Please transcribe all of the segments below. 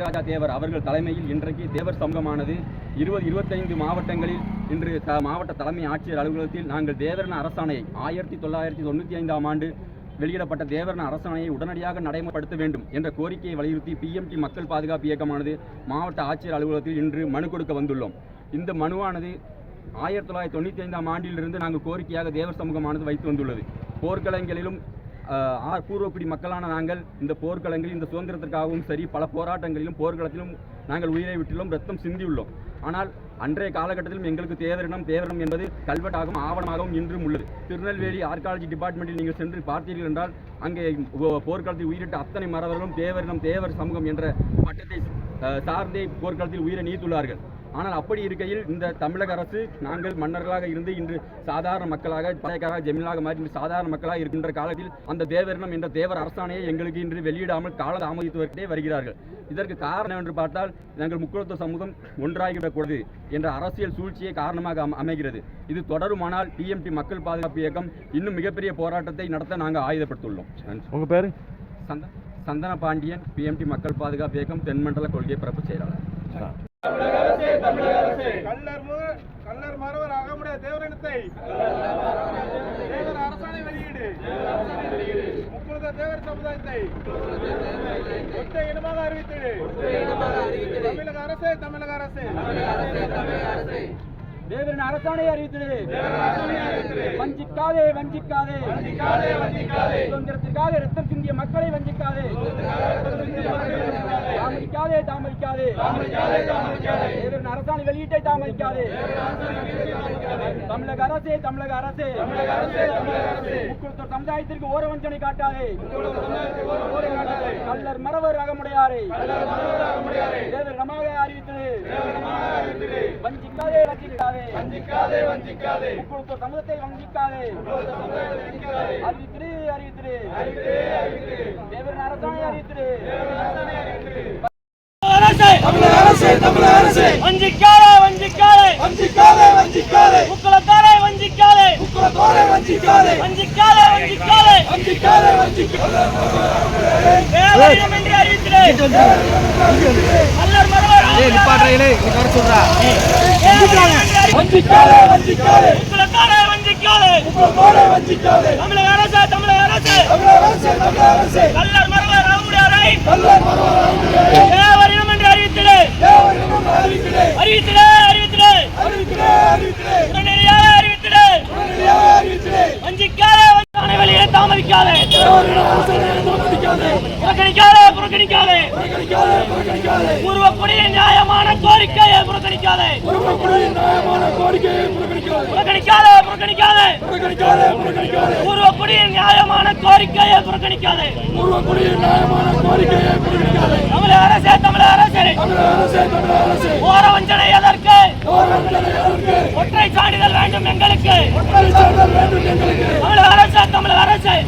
தியாகராஜா தேவர் அவர்கள் தலைமையில் இன்றைக்கு தேவர் சமூகமானது இருபது இருபத்தைந்து மாவட்டங்களில் இன்று த மாவட்ட தலைமை ஆட்சியர் அலுவலகத்தில் நாங்கள் தேவரன அரசாணையை ஆயிரத்தி தொள்ளாயிரத்தி தொண்ணூற்றி ஐந்தாம் ஆண்டு வெளியிடப்பட்ட தேவரன அரசாணையை உடனடியாக நடைமுறைப்படுத்த வேண்டும் என்ற கோரிக்கையை வலியுறுத்தி பிஎம்டி மக்கள் பாதுகாப்பு இயக்கமானது மாவட்ட ஆட்சியர் அலுவலகத்தில் இன்று மனு கொடுக்க வந்துள்ளோம். இந்த மனுவானது ஆயிரத்தி தொள்ளாயிரத்தி தொண்ணூற்றி ஐந்தாம் ஆண்டிலிருந்து நாங்கள் கோரிக்கையாக தேவர் சமூகமானது வைத்து வந்துள்ளது. போர்க்களங்களிலும் பூர்வக்குடி மக்களான நாங்கள் இந்த போர்க்களங்களில் இந்த சுதந்திரத்திற்காகவும் சரி பல போராட்டங்களிலும் போர்க்களத்திலும் நாங்கள் உயிரை விட்டுள்ளோம் ரத்தம் சிந்தியுள்ளோம். ஆனால் அன்றைய காலகட்டத்திலும் எங்களுக்கு தேவரினம் தேவரினம் என்பது கல்வெட்டாகவும் ஆவணமாகவும் இன்றும் உள்ளது. திருநெல்வேலி ஆர்காலஜி டிபார்ட்மெண்ட்டில் நீங்கள் சென்று பார்த்தீர்கள் என்றால் அங்கே ஒ- போர்க்களத்தில் உயிரிட்ட அத்தனை மறவர்களும் தேவரினம் தேவர் சமூகம் என்ற பட்டத்தை சார்ந்தே போர்க்களத்தில் உயிரை நீத்துள்ளார்கள். ஆனால் அப்படி இருக்கையில் இந்த தமிழக அரசு நாங்கள் மன்னர்களாக இருந்து இன்று சாதாரண மக்களாக பழையக்காராக ஜெமீனாக மாறி இன்று சாதாரண மக்களாக இருக்கின்ற காலத்தில் அந்த தேவரினம் என்ற தேவர் அரசாணையை எங்களுக்கு இன்று வெளியிடாமல் கால தாமதித்து வருகிட்டே வருகிறார்கள். இதற்கு காரணம் என்று பார்த்தால் நாங்கள் முக்குளத்துவ சமூகம் ஒன்றாகிவிடக்கூடாது என்ற அரசியல் சூழ்ச்சியே காரணமாக அம- அமைகிறது. இது தொடருமானால் டிஎம்டி மக்கள் பாதுகாப்பு இயக்கம் இன்னும் மிகப்பெரிய போராட்டத்தை நடத்த நாங்கள் ஆயுதப்படுத்தியுள்ளோம். நன்றி. உங்க பேரு? சந்த சந்தன பாண்டியன் பிஎம்டி மக்கள் பாதுகாப்பு இயக்கம் தென்மண்டல கொள்கை பரப்பு செயலாளர். கள்ளர் மு- கள்ளர் மறவர் அகமுடைய தேவரினத்தை தேவர் அரசாணை வெளியீடு முக்குழுத தேவர் சமுதாயத்தை ஒற்ற இனமாக அறிவித்தது தமிழக அரசே தமிழக அரசே. தேவரின் அரசாணை அறிவித்தது. வஞ்சிக்காதே வஞ்சிக்காதே. சுதந்திரத்திற்காக ரத்தம் சிந்திய மக்களை வஞ்சிக்காதே. தாமதிக்காதே தாமதிக்காதே. தேவரின் அரசாணை வெளியீட்டை தாமதிக்காதே. தமிழக அரசே தமிழக அரசே. முக்குளத்தூர் சமுதாயத்திற்கு ஓர வஞ்சனை காட்டாதே. கல்லர் மறவர் அகமுடையாரே. தேவர் நமாக அறிவித்தது. வஞ்சிக்காதே வஞ்சிக்காதே. வஞ்சிக்காதே வஞ்சிக்காதே. முக்குளத்தூர் சமூகத்தை வஞ்சிக்காதே. அறிவித்திரு அறிவித்திரு தேவரின் அரசாணை அறிவித்திரு தமிழக அரசே. தமிழக அரசே. வஞ்சிக்காதே வஞ்சிக்காதே. வஞ்சிக்காதே வஞ்சிக்காதே. குலத்தோரை வஞ்சிக்காதே. வஞ்சிக்காதே வஞ்சிக்காதே. வஞ்சிக்காதே வஞ்சிக்காதே. என்று அறிவித்திரே அல்லர் மரவர் வஞ்சிக்காதே வஞ்சிக்காதே முக்குளத்தாரை வஞ்சிக்காதே. குலத்தோரை வஞ்சிக்காதே. தமிழக அரசே தமிழக அரசே. தமிழக அரசே தமிழக அரசே. கல்லர் மரவர் ராமுடியாரை. கள்ளர் மறவர் தேவரிடம் என்று அறிவித்திரே தேவரினம் அறிவிக்கிறே அறிவித்திரே அறிவித்திரே அறிவிக்கிறே அறிவிக்கிறே உடனடியாக அறிவித்திரே உடனடியாக அறிவிக்கிறே வஞ்சிக்காதே வஞ்சானை வெளியே தாமதிக்காதே தேவரினம் அரசாணை தாமதிக்காதே புறக்கணிக்காதே புறக்கணிக்காதே. புறக்கணிக்காதே புறக்கணிக்காதே நியாயமான கோரிக்கையை புறக்கணிக்காதே. குடும்பக்குடியின் நியாயமான கோரிக்கையை புறக்கணிக்காதே புறக்கணிக்காதே. புறக்கணிக்காதே புறக்கணிக்காதே புறக்கணிக்காதே நியாயமான கோரிக்கையை புறக்கணிக்காதே. குடும்பக்குடியின் நியாயமான கோரிக்கையை புறக்கணிக்காதே தமிழக அரசே தமிழக அரசே. தமிழக அரசே தமிழக அரசே ஓர வஞ்சனை எதற்கு? ஒற்றை சான்றிதழ் வேண்டும் எங்களுக்கு ஒற்றை சார்ந்தல் வேண்டும் எங்களுக்கு.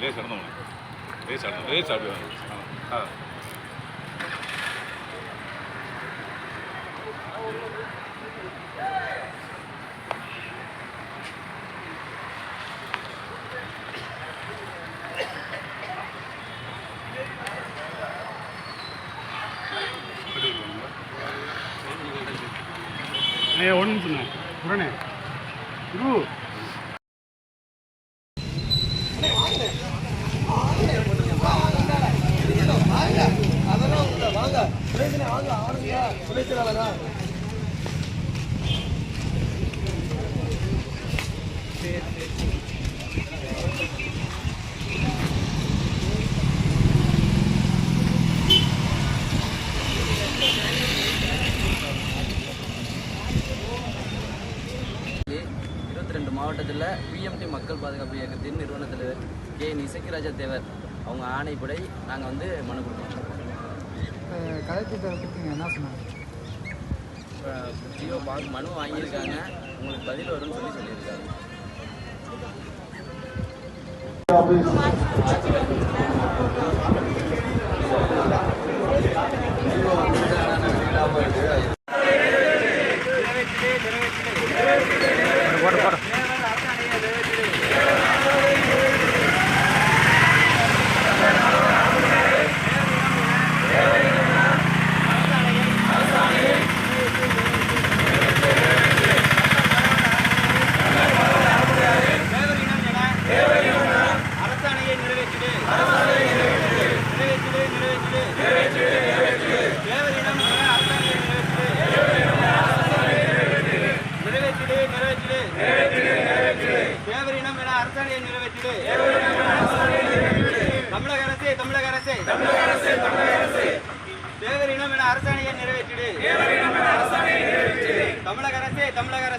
லேஸ் நடந்தோம் லேஸ் ஆடணும் லேஸ் ஆடுவாங்க ஆ ஒன்று சொன்னேன் உடனே குரு. ரெண்டு மாவட்டத்தில் பிஎம்டி மக்கள் பாதுகாப்பு இயக்கத்தின் நிறுவன தலைவர் கே நிசக்கிராஜா தேவர். அவங்க ஆணைப்படை நாங்கள் வந்து மனு கொடுத்தோம். கலெக்டர்கிட்ட கொடுத்தீங்க என்ன சொன்னாங்க? ஜியோ பார்த்து மனு வாங்கியிருக்காங்க. உங்களுக்கு பதில் வரும்னு சொல்லி சொல்லியிருக்காங்க. தமிழக அரசு